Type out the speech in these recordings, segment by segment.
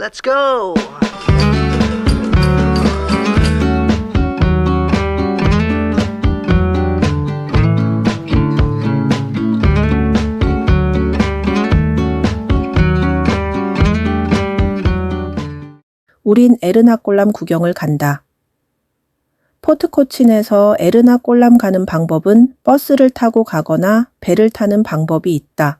Let's go! 우린 에르나 꼴람 구경을 간다. 포트코친에서 에르나 꼴람 가는 방법은 버스를 타고 가거나 배를 타는 방법이 있다.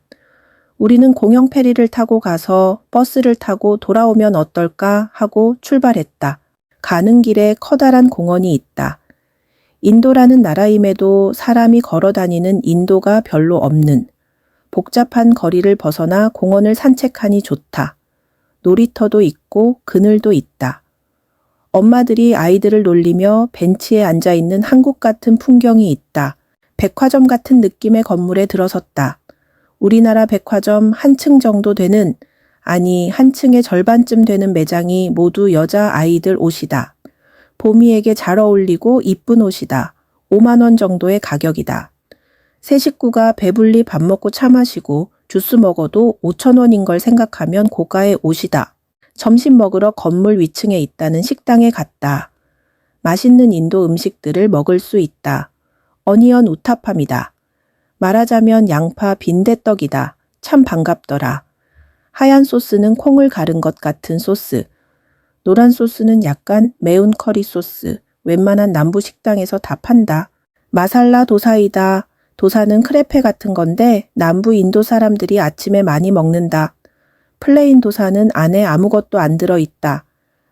우리는 공영 페리를 타고 가서 버스를 타고 돌아오면 어떨까 하고 출발했다. 가는 길에 커다란 공원이 있다. 인도라는 나라임에도 사람이 걸어 다니는 인도가 별로 없는 복잡한 거리를 벗어나 공원을 산책하니 좋다. 놀이터도 있고 그늘도 있다. 엄마들이 아이들을 놀리며 벤치에 앉아 있는 한국 같은 풍경이 있다. 백화점 같은 느낌의 건물에 들어섰다. 우리나라 백화점 한 층 정도 되는, 아니, 한 층의 절반쯤 되는 매장이 모두 여자 아이들 옷이다. 봄이에게 잘 어울리고 이쁜 옷이다. 5만 원 정도의 가격이다. 세 식구가 배불리 밥 먹고 차 마시고 주스 먹어도 5천 원인 걸 생각하면 고가의 옷이다. 점심 먹으러 건물 위층에 있다는 식당에 갔다. 맛있는 인도 음식들을 먹을 수 있다. 어니언 우타팜이다. 말하자면 양파 빈대떡이다. 참 반갑더라. 하얀 소스는 콩을 가른 것 같은 소스. 노란 소스는 약간 매운 커리 소스. 웬만한 남부 식당에서 다 판다. 마살라 도사이다. 도사는 크레페 같은 건데 남부 인도 사람들이 아침에 많이 먹는다. 플레인 도사는 안에 아무것도 안 들어 있다.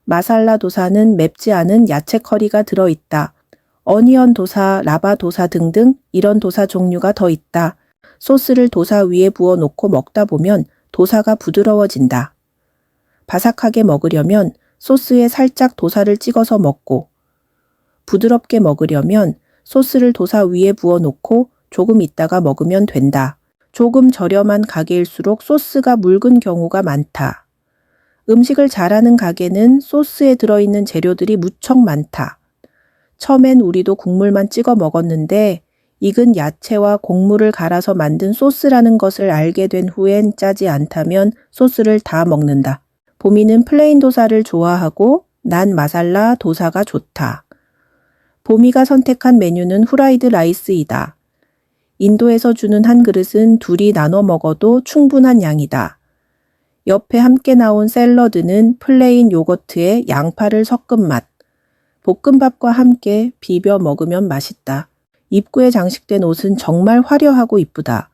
마살라 도사는 맵지 않은 야채 커리가 들어 있다. 어니언 도사, 라바 도사 등등 이런 도사 종류가 더 있다. 소스를 도사 위에 부어 놓고 먹다 보면 도사가 부드러워진다. 바삭하게 먹으려면 소스에 살짝 도사를 찍어서 먹고 부드럽게 먹으려면 소스를 도사 위에 부어 놓고 조금 있다가 먹으면 된다. 조금 저렴한 가게일수록 소스가 묽은 경우가 많다. 음식을 잘하는 가게는 소스에 들어있는 재료들이 무척 많다. 처음엔 우리도 국물만 찍어 먹었는데 익은 야채와 곡물을 갈아서 만든 소스라는 것을 알게 된 후엔 짜지 않다면 소스를 다 먹는다. 보미는 플레인 도사를 좋아하고 난 마살라 도사가 좋다. 보미가 선택한 메뉴는 후라이드 라이스이다. 인도에서 주는 한 그릇은 둘이 나눠 먹어도 충분한 양이다. 옆에 함께 나온 샐러드는 플레인 요거트에 양파를 섞은 맛. 볶음밥과 함께 비벼 먹으면 맛있다. 입구에 장식된 옷은 정말 화려하고 이쁘다.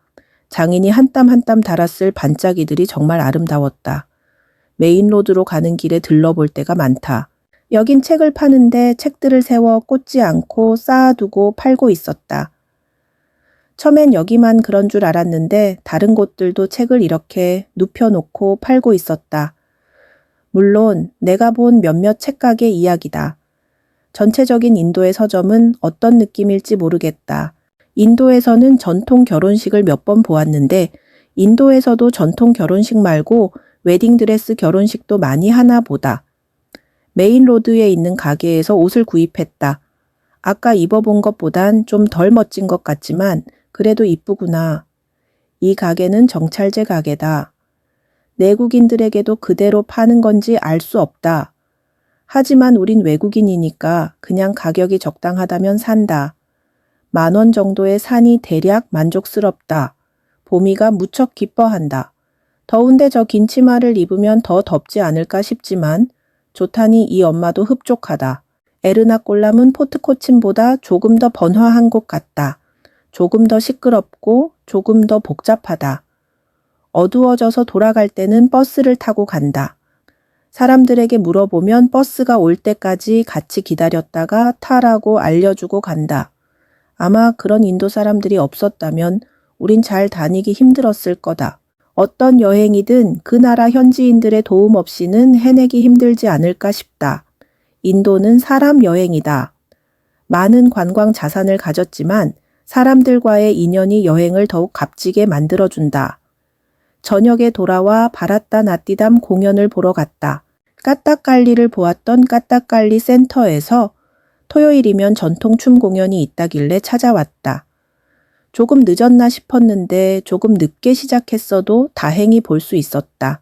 장인이 한 땀 한 땀 달았을 반짝이들이 정말 아름다웠다. 메인 로드로 가는 길에 들러볼 때가 많다. 여긴 책을 파는데 책들을 세워 꽂지 않고 쌓아두고 팔고 있었다. 처음엔 여기만 그런 줄 알았는데 다른 곳들도 책을 이렇게 눕혀놓고 팔고 있었다. 물론 내가 본 몇몇 책가게 이야기다. 전체적인 인도의 서점은 어떤 느낌일지 모르겠다. 인도에서는 전통 결혼식을 몇 번 보았는데 인도에서도 전통 결혼식 말고 웨딩드레스 결혼식도 많이 하나 보다. 메인 로드에 있는 가게에서 옷을 구입했다. 아까 입어본 것보단 좀 덜 멋진 것 같지만 그래도 이쁘구나. 이 가게는 정찰제 가게다. 내국인들에게도 그대로 파는 건지 알 수 없다. 하지만 우린 외국인이니까 그냥 가격이 적당하다면 산다. 만 원 정도의 산이 대략 만족스럽다. 보미가 무척 기뻐한다. 더운데 저 긴 치마를 입으면 더 덥지 않을까 싶지만 좋다니 이 엄마도 흡족하다. 에르나 꼴람은 포트코친보다 조금 더 번화한 곳 같다. 조금 더 시끄럽고 조금 더 복잡하다. 어두워져서 돌아갈 때는 버스를 타고 간다. 사람들에게 물어보면 버스가 올 때까지 같이 기다렸다가 타라고 알려주고 간다. 아마 그런 인도 사람들이 없었다면 우린 잘 다니기 힘들었을 거다. 어떤 여행이든 그 나라 현지인들의 도움 없이는 해내기 힘들지 않을까 싶다. 인도는 사람 여행이다. 많은 관광 자산을 가졌지만 사람들과의 인연이 여행을 더욱 값지게 만들어준다. 저녁에 돌아와 바라따 나띠담 공연을 보러 갔다. 까딱갈리를 보았던 까딱갈리 센터에서 토요일이면 전통 춤 공연이 있다길래 찾아왔다. 조금 늦었나 싶었는데 조금 늦게 시작했어도 다행히 볼 수 있었다.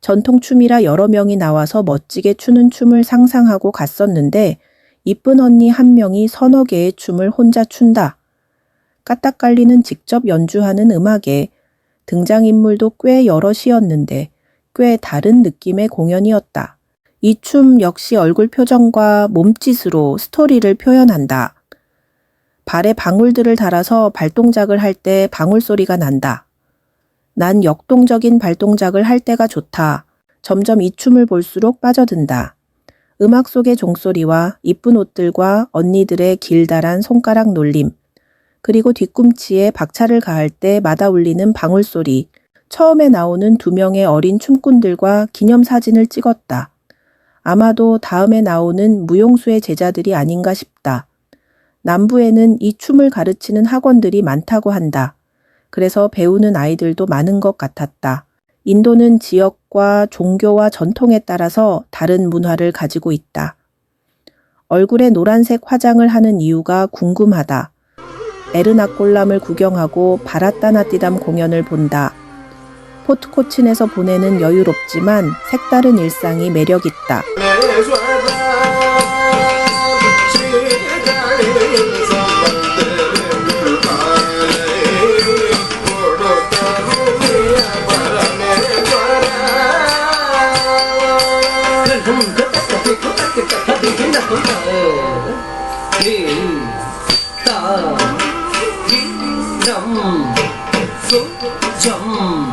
전통춤이라 여러 명이 나와서 멋지게 추는 춤을 상상하고 갔었는데 이쁜 언니 한 명이 서너 개의 춤을 혼자 춘다. 까딱깔리는 직접 연주하는 음악에 등장인물도 꽤 여럿이었는데 꽤 다른 느낌의 공연이었다. 이 춤 역시 얼굴 표정과 몸짓으로 스토리를 표현한다. 발에 방울들을 달아서 발동작을 할 때 방울 소리가 난다. 난 역동적인 발동작을 할 때가 좋다. 점점 이 춤을 볼수록 빠져든다. 음악 속의 종소리와 이쁜 옷들과 언니들의 길다란 손가락 놀림, 그리고 뒤꿈치에 박차를 가할 때 마다 울리는 방울소리, 처음에 나오는 두 명의 어린 춤꾼들과 기념사진을 찍었다. 아마도 다음에 나오는 무용수의 제자들이 아닌가 싶다. 남부에는 이 춤을 가르치는 학원들이 많다고 한다. 그래서 배우는 아이들도 많은 것 같았다. 인도는 지역과 종교와 전통에 따라서 다른 문화를 가지고 있다. 얼굴에 노란색 화장을 하는 이유가 궁금하다. 에르나꼴람을 구경하고 바라따나띠담 공연을 본다. 포트코친에서 보내는 여유롭지만 색다른 일상이 매력 있다. chậm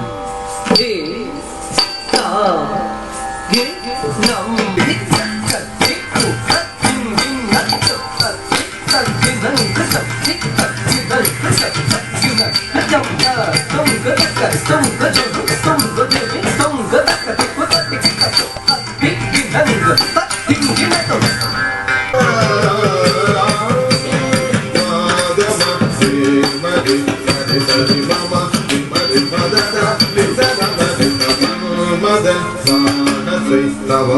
để tờ ghế nằm hít thật thích thủ thật chim chim nắng thật thật thích thật chim nắng thật thật thích thật chim nắng thật thật thật chim nắng hết trong tờ không có tất cả không có chỗ không có có tất cả thích quá tất cả thích thật thật biết chim thật tất chim chim thật Thank you.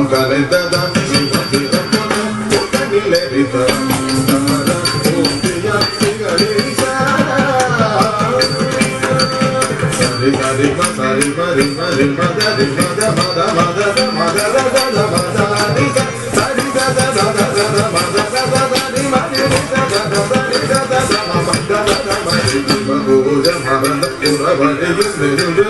மங்களரிததா உடனிலரிதம் Mari mari mari mari mada mada mada mada mada mada mada Thank you.